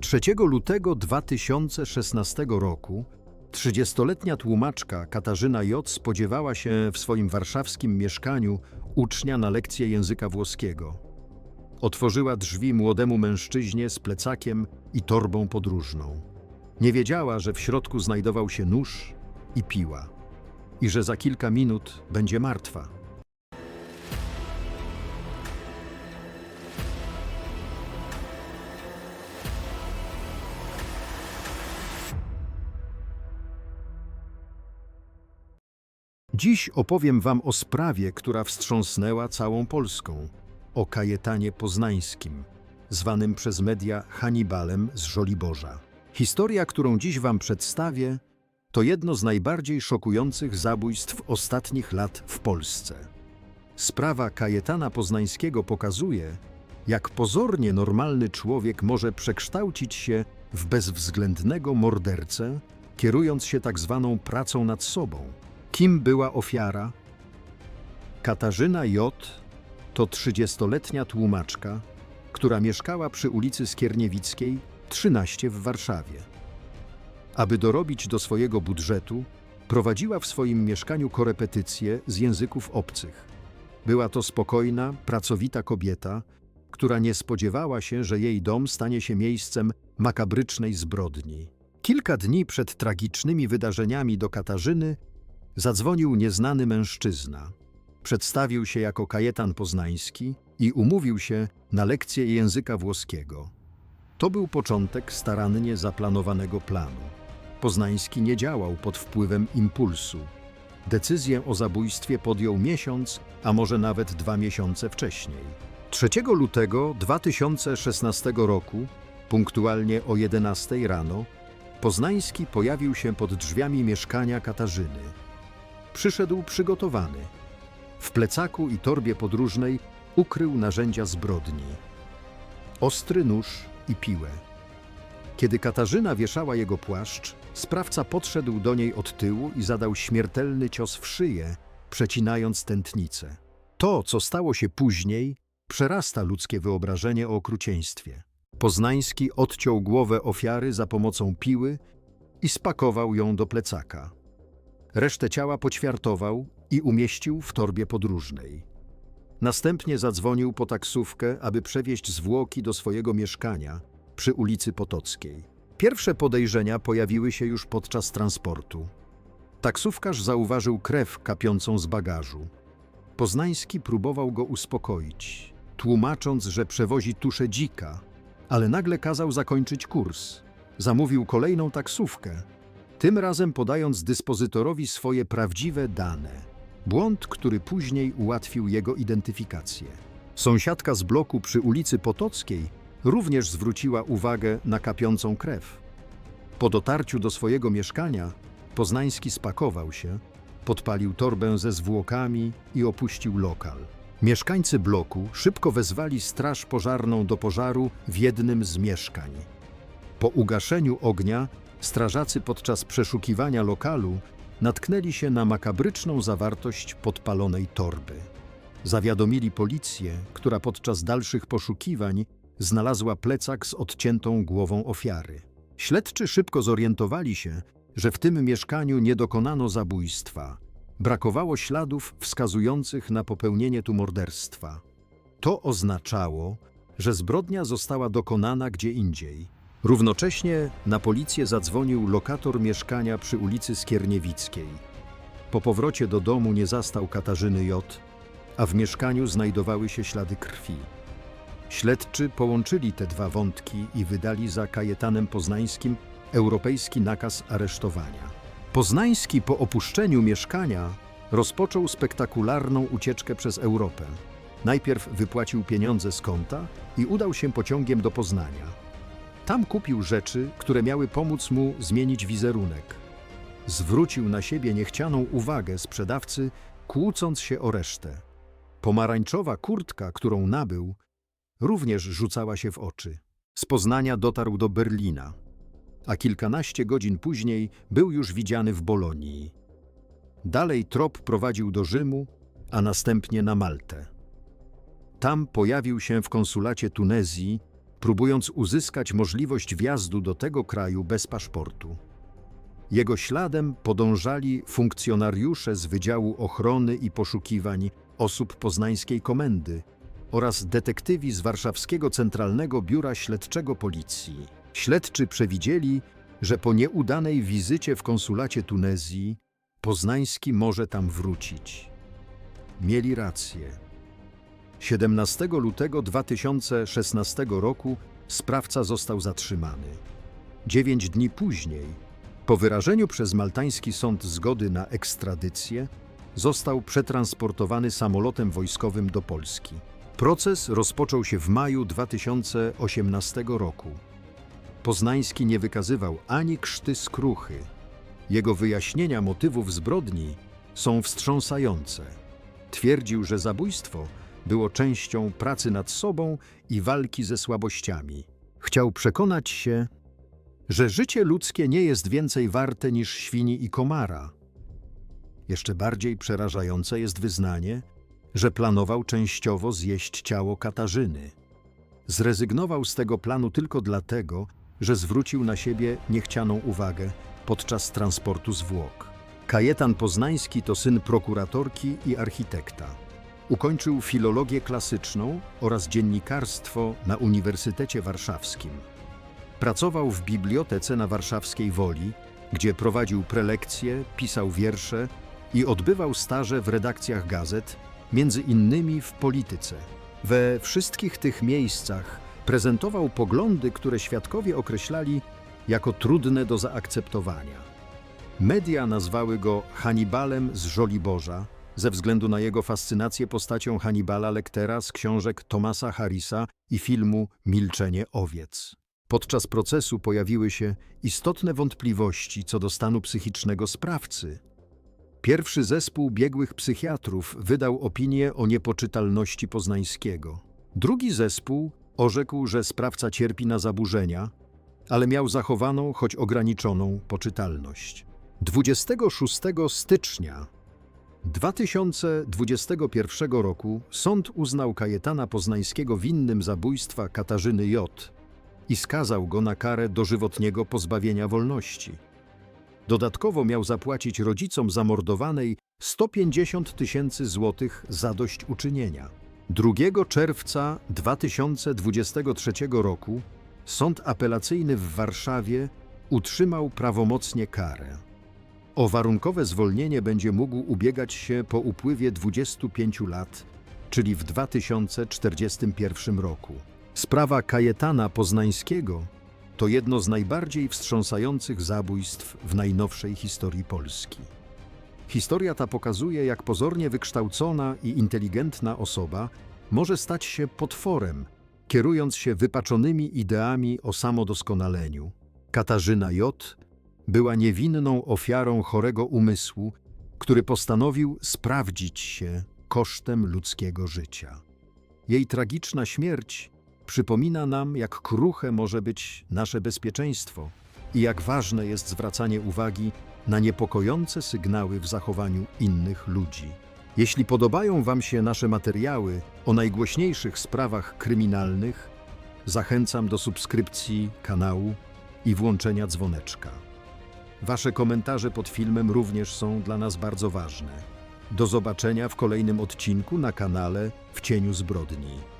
3 lutego 2016 roku 30-letnia tłumaczka Katarzyna J. spodziewała się w swoim warszawskim mieszkaniu ucznia na lekcję języka włoskiego. Otworzyła drzwi młodemu mężczyźnie z plecakiem i torbą podróżną. Nie wiedziała, że w środku znajdował się nóż i piła i że za kilka minut będzie martwa. Dziś opowiem Wam o sprawie, która wstrząsnęła całą Polską. O Kajetanie Poznańskim, zwanym przez media Hannibalem z Żoliborza. Historia, którą dziś Wam przedstawię, to jedno z najbardziej szokujących zabójstw ostatnich lat w Polsce. Sprawa Kajetana Poznańskiego pokazuje, jak pozornie normalny człowiek może przekształcić się w bezwzględnego mordercę, kierując się tak zwaną pracą nad sobą. Kim była ofiara? Katarzyna J. to 30-letnia tłumaczka, która mieszkała przy ulicy Skierniewickiej 13 w Warszawie. Aby dorobić do swojego budżetu, prowadziła w swoim mieszkaniu korepetycje z języków obcych. Była to spokojna, pracowita kobieta, która nie spodziewała się, że jej dom stanie się miejscem makabrycznej zbrodni. Kilka dni przed tragicznymi wydarzeniami do Katarzyny zadzwonił nieznany mężczyzna. Przedstawił się jako Kajetan Poznański i umówił się na lekcję języka włoskiego. To był początek starannie zaplanowanego planu. Poznański nie działał pod wpływem impulsu. Decyzję o zabójstwie podjął miesiąc, a może nawet dwa miesiące wcześniej. 3 lutego 2016 roku, punktualnie o 11 rano, Poznański pojawił się pod drzwiami mieszkania Katarzyny. Przyszedł przygotowany. W plecaku i torbie podróżnej ukrył narzędzia zbrodni. Ostry nóż i piłę. Kiedy Katarzyna wieszała jego płaszcz, sprawca podszedł do niej od tyłu i zadał śmiertelny cios w szyję, przecinając tętnicę. To, co stało się później, przerasta ludzkie wyobrażenie o okrucieństwie. Poznański odciął głowę ofiary za pomocą piły i spakował ją do plecaka. Resztę ciała poćwiartował i umieścił w torbie podróżnej. Następnie zadzwonił po taksówkę, aby przewieźć zwłoki do swojego mieszkania przy ulicy Potockiej. Pierwsze podejrzenia pojawiły się już podczas transportu. Taksówkarz zauważył krew kapiącą z bagażu. Poznański próbował go uspokoić, tłumacząc, że przewozi tuszę dzika, ale nagle kazał zakończyć kurs. Zamówił kolejną taksówkę, tym razem podając dyspozytorowi swoje prawdziwe dane. Błąd, który później ułatwił jego identyfikację. Sąsiadka z bloku przy ulicy Potockiej również zwróciła uwagę na kapiącą krew. Po dotarciu do swojego mieszkania Poznański spakował się, podpalił torbę ze zwłokami i opuścił lokal. Mieszkańcy bloku szybko wezwali straż pożarną do pożaru w jednym z mieszkań. Po ugaszeniu ognia strażacy podczas przeszukiwania lokalu natknęli się na makabryczną zawartość podpalonej torby. Zawiadomili policję, która podczas dalszych poszukiwań znalazła plecak z odciętą głową ofiary. Śledczy szybko zorientowali się, że w tym mieszkaniu nie dokonano zabójstwa. Brakowało śladów wskazujących na popełnienie tu morderstwa. To oznaczało, że zbrodnia została dokonana gdzie indziej. Równocześnie na policję zadzwonił lokator mieszkania przy ulicy Skierniewickiej. Po powrocie do domu nie zastał Katarzyny J., a w mieszkaniu znajdowały się ślady krwi. Śledczy połączyli te dwa wątki i wydali za Kajetanem Poznańskim europejski nakaz aresztowania. Poznański po opuszczeniu mieszkania rozpoczął spektakularną ucieczkę przez Europę. Najpierw wypłacił pieniądze z konta i udał się pociągiem do Poznania. Tam kupił rzeczy, które miały pomóc mu zmienić wizerunek. Zwrócił na siebie niechcianą uwagę sprzedawcy, kłócąc się o resztę. Pomarańczowa kurtka, którą nabył, również rzucała się w oczy. Z Poznania dotarł do Berlina, a kilkanaście godzin później był już widziany w Bolonii. Dalej trop prowadził do Rzymu, a następnie na Maltę. Tam pojawił się w konsulacie Tunezji próbując uzyskać możliwość wjazdu do tego kraju bez paszportu. Jego śladem podążali funkcjonariusze z Wydziału Ochrony i Poszukiwań Osób Poznańskiej Komendy oraz detektywi z Warszawskiego Centralnego Biura Śledczego Policji. Śledczy przewidzieli, że po nieudanej wizycie w konsulacie Tunezji Poznański może tam wrócić. Mieli rację. 17 lutego 2016 roku sprawca został zatrzymany. Dziewięć dni później, po wyrażeniu przez maltański sąd zgody na ekstradycję, został przetransportowany samolotem wojskowym do Polski. Proces rozpoczął się w maju 2018 roku. Poznański nie wykazywał ani krzty skruchy. Jego wyjaśnienia motywów zbrodni są wstrząsające. Twierdził, że zabójstwo było częścią pracy nad sobą i walki ze słabościami. Chciał przekonać się, że życie ludzkie nie jest więcej warte niż świni i komara. Jeszcze bardziej przerażające jest wyznanie, że planował częściowo zjeść ciało Katarzyny. Zrezygnował z tego planu tylko dlatego, że zwrócił na siebie niechcianą uwagę podczas transportu zwłok. Kajetan Poznański to syn prokuratorki i architekta. Ukończył filologię klasyczną oraz dziennikarstwo na Uniwersytecie Warszawskim. Pracował w bibliotece na Warszawskiej Woli, gdzie prowadził prelekcje, pisał wiersze i odbywał staże w redakcjach gazet, między innymi w polityce. We wszystkich tych miejscach prezentował poglądy, które świadkowie określali jako trudne do zaakceptowania. Media nazwały go Hannibalem z Żoliborza ze względu na jego fascynację postacią Hannibala Lectera z książek Thomasa Harrisa i filmu Milczenie owiec. Podczas procesu pojawiły się istotne wątpliwości co do stanu psychicznego sprawcy. Pierwszy zespół biegłych psychiatrów wydał opinię o niepoczytalności Poznańskiego. Drugi zespół orzekł, że sprawca cierpi na zaburzenia, ale miał zachowaną, choć ograniczoną, poczytalność. 26 stycznia 2021 roku sąd uznał Kajetana Poznańskiego winnym zabójstwa Katarzyny J. i skazał go na karę dożywotniego pozbawienia wolności. Dodatkowo miał zapłacić rodzicom zamordowanej 150 tysięcy złotych zadośćuczynienia. 2 czerwca 2023 roku Sąd Apelacyjny w Warszawie utrzymał prawomocnie karę. O warunkowe zwolnienie będzie mógł ubiegać się po upływie 25 lat, czyli w 2041 roku. Sprawa Kajetana Poznańskiego to jedno z najbardziej wstrząsających zabójstw w najnowszej historii Polski. Historia ta pokazuje, jak pozornie wykształcona i inteligentna osoba może stać się potworem, kierując się wypaczonymi ideami o samodoskonaleniu. Katarzyna J. była niewinną ofiarą chorego umysłu, który postanowił sprawdzić się kosztem ludzkiego życia. Jej tragiczna śmierć przypomina nam, jak kruche może być nasze bezpieczeństwo i jak ważne jest zwracanie uwagi na niepokojące sygnały w zachowaniu innych ludzi. Jeśli podobają Wam się nasze materiały o najgłośniejszych sprawach kryminalnych, zachęcam do subskrypcji kanału i włączenia dzwoneczka. Wasze komentarze pod filmem również są dla nas bardzo ważne. Do zobaczenia w kolejnym odcinku na kanale W cieniu zbrodni.